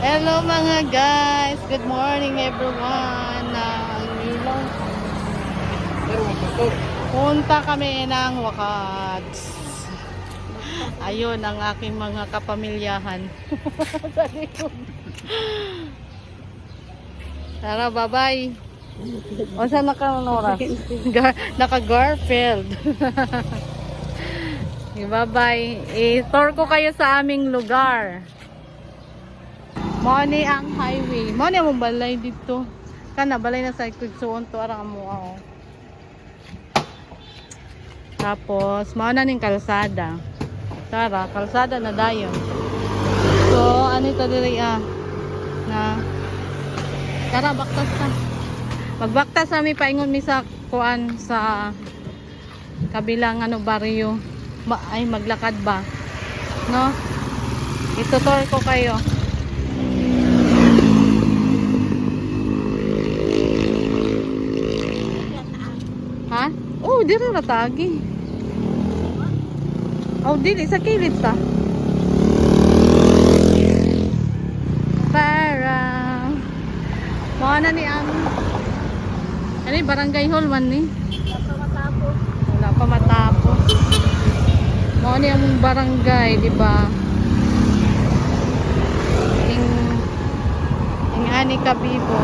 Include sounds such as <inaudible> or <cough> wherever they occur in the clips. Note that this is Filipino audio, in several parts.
Hello mga guys. Good morning everyone. Ilaw. Punta kami ng Wakads. Ayun ang aking mga kapamilyahan. Sa <laughs> likod. Tara, bye-bye. O saan naka Nora? Gar naka <laughs> bye-bye. I-tour ko kayo sa aming lugar. Money ang highway. Money ang balay dito. Kana balay na sa ikutsuon to arang mo oh. Tapos mao na ning kalsada. Tara, kalsada na dayon. So, ano ito diri ah na Tara, baktas ka. Magbaktas kami paingon mi sa kuan sa kabilang ano baryo. Ma ay maglakad ba? No? Itutor ko kayo. Ha? Oh, diri ra tagi. Oh, dili sa kilid ta. Para Mao na ni ang Ano barangay hall man ni? Wala pa matapos. Mao ni ang barangay, di ba? Ing ing ani kabibo.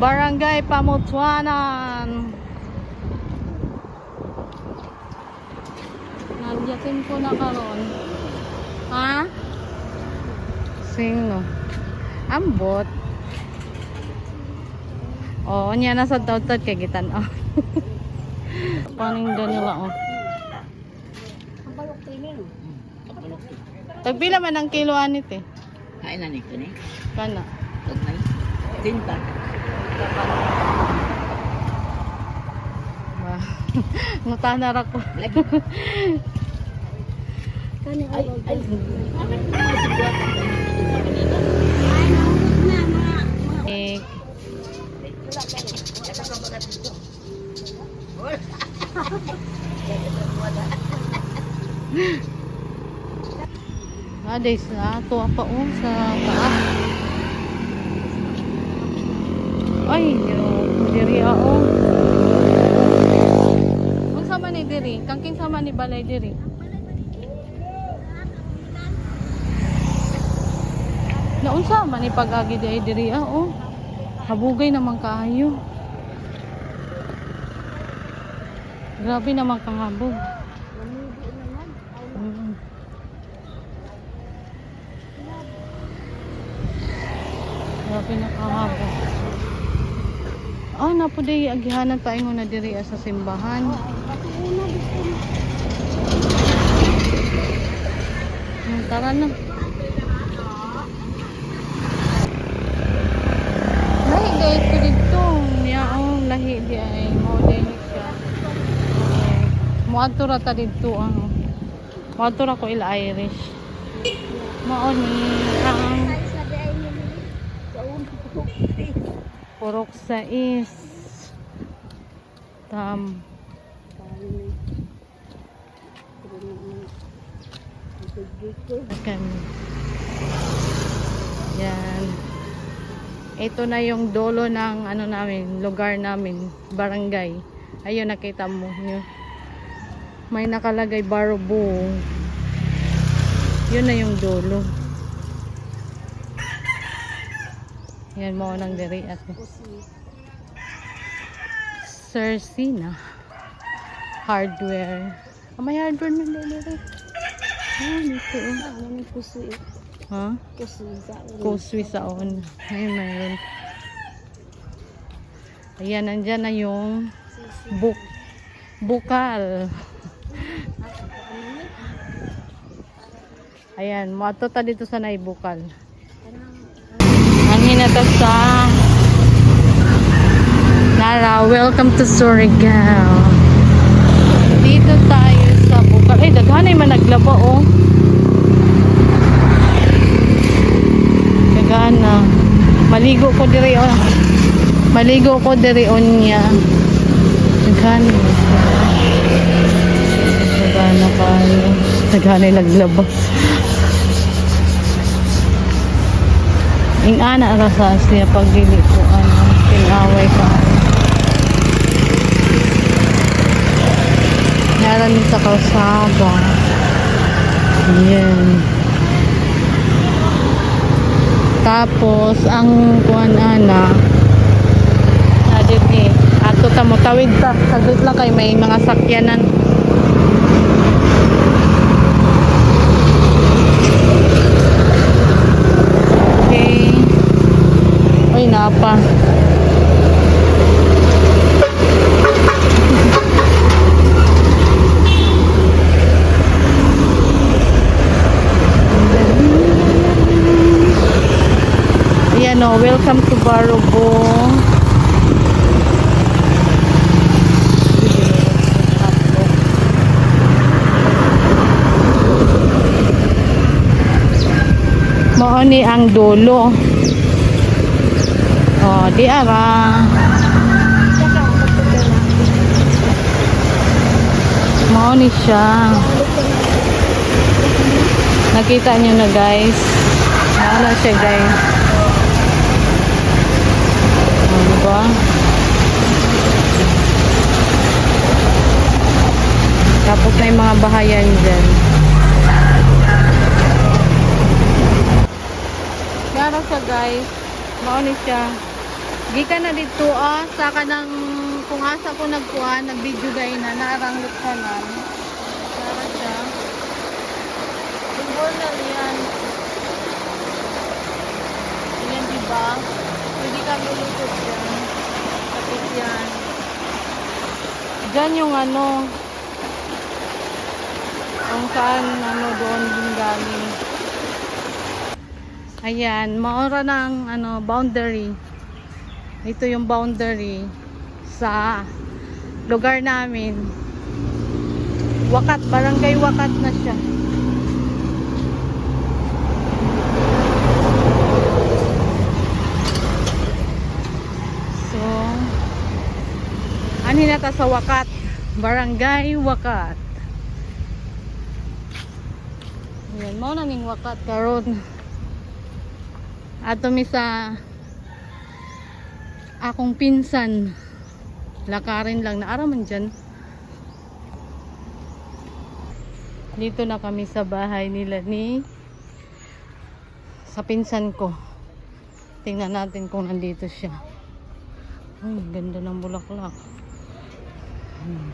Barangay Pamutuanan. Nandiyatin ko na karon. Ha? Sino? Ambot. Oo, niya na sa tautad kay gitan. Oh. <laughs> Paning nila oh. Tagpila man ang kiloan nito eh. Kain na nito ni. Kana. Tagnay. Tinta. Ba. <laughs> Ngutana ra ko. <laughs> Lagi. Ay, ay. Eh, Ah, days na. Tuwa pa oh, sa paa. Ay, diri ako. Kung sama ni diri, kangking sama ni balay diri. Naunsa man ni pag-agi di diri ah, oh. Habugay naman kaayo. Grabe naman kang habog. Mm. Grabe na kahapon. Ah, napo day agihanan pa ingon na diri sa simbahan. Hmm, tara na. Lahi guys, ko dito. Niya oh, lahi di ay mo din siya. Moadto ra ta dito ang Moadto ra ko ila Irish. Mao ni ang Purok sa is Tam Akan Yan Ito na yung dolo ng ano namin, lugar namin, barangay. Ayun nakita mo nyo. May nakalagay Barbo. Yun na yung dolo. Yan mo nang diri ako. Cersina hardware. Ah, may hardware man din dito. Ah, dito. oh. Ha? Kuswi sa on. Ay, mayroon. Ayan, nandyan na yung buk bukal. Ayan, mato ta dito sa naibukal. Ang hinatag sa Nara, welcome to Surigao. Dito tayo sa bukal. Ay, daghanay man naglaba oh. Dagana. Maligo ko diri oh. Maligo ko diri on niya. Daghanay. Daghanay naglaba. Ing ana rasa siya pagdili ko ano, tinaway ka. Din sa kalsada. Yan. Tapos, ang kuan ana, Adit eh. Ato ta mo tawid ta. Saglit lang kay may mga sakyanan. Uy, napa. Ayan o, welcome to Barobo. Mao ni ang dulo. Oh, di ara. Mao ni siya. Nakita niyo na guys. Mao na siya guys. Oh? Tapos may mga bahayan dyan. Yara siya guys. Mauni siya. Gikan na dito ah. Saka ng kung asa ko nagkuha, nag-video gay na. Naarang luksanan. Yara siya. Simbol na yan. Yan diba? Pwede ka lulutot yan. Tapos yan. Diyan yung ano. Kung saan ano doon din galing. Ayan, maura ng ano, boundary. Ito yung boundary sa lugar namin. Wakat, barangay Wakat na siya. So, ani na sa Wakat. Barangay Wakat. Ayan, mo na ning Wakat karon. Ato mi sa akong pinsan. Lakarin lang na araman dyan. Dito na kami sa bahay nila ni sa pinsan ko. Tingnan natin kung nandito siya. Ay, ganda ng bulaklak. Hmm.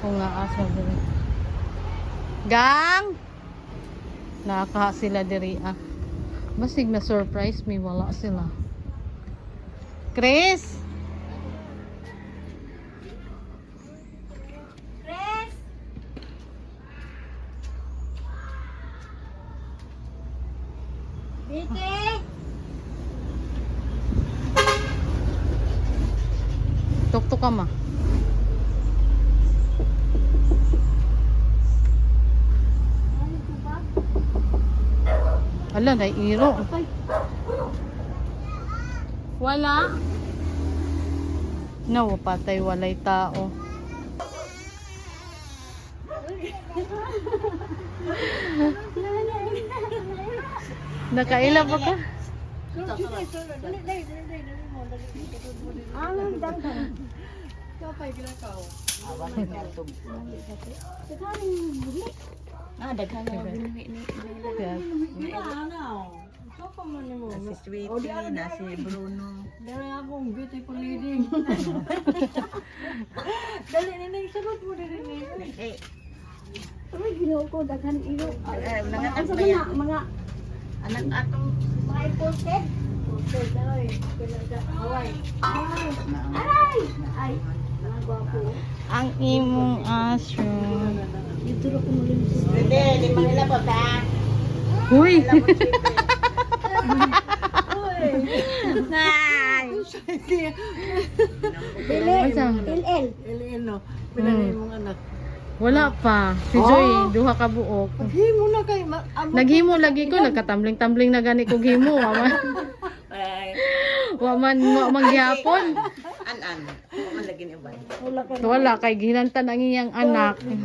Kung nga asa diri. Gang! Nakaha sila diri ah. Basig na surprise may wala sila. Chris! Vicky! Tuktok ka ma. Ano? Ala, na iro. Wala? No, patay walay tao. Nakaila ba ka? Ang dangdang. Awan na. Ah, daghan na binili ni ni- na si Sweetie, na si Bruno. Dali akong beautiful lady. <laughs> Dali na na isagot mo dali na. Eh, Ay, ginawa ko daghan ilo. Eh, Mga mga ano na yan? mga anak atong mga imported. Imported ay. Pinada Hawaii. Ay. Aray! Ay. Mga gwapo. Ang imong aso. Dito ko muling Hindi, di man nila po ta. <laughs> Nay! Dili. Asa? LL. Eleno, pinanay mong anak. Wala pa. Si Joy, duha ka buok. Himo na kay ma amo. Naghimo lagi ko, nagkatambling-tambling na gani kog himo. Waman, Ay, waman mo mangyapon. an-an. Ano lagi ni ba? Wala ka. Wala kay ginantan ang iyang anak. Na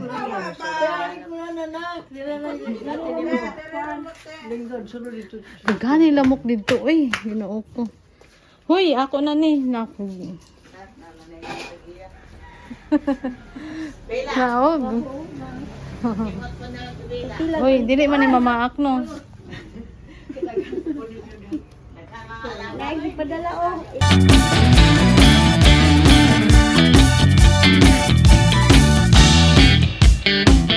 Gani lamok dito. Uy, ginoo ko. Hoy, ako na ni. Naku. Bela. Hoy, dili man ni mamaak no. Lagi padala oh. Thank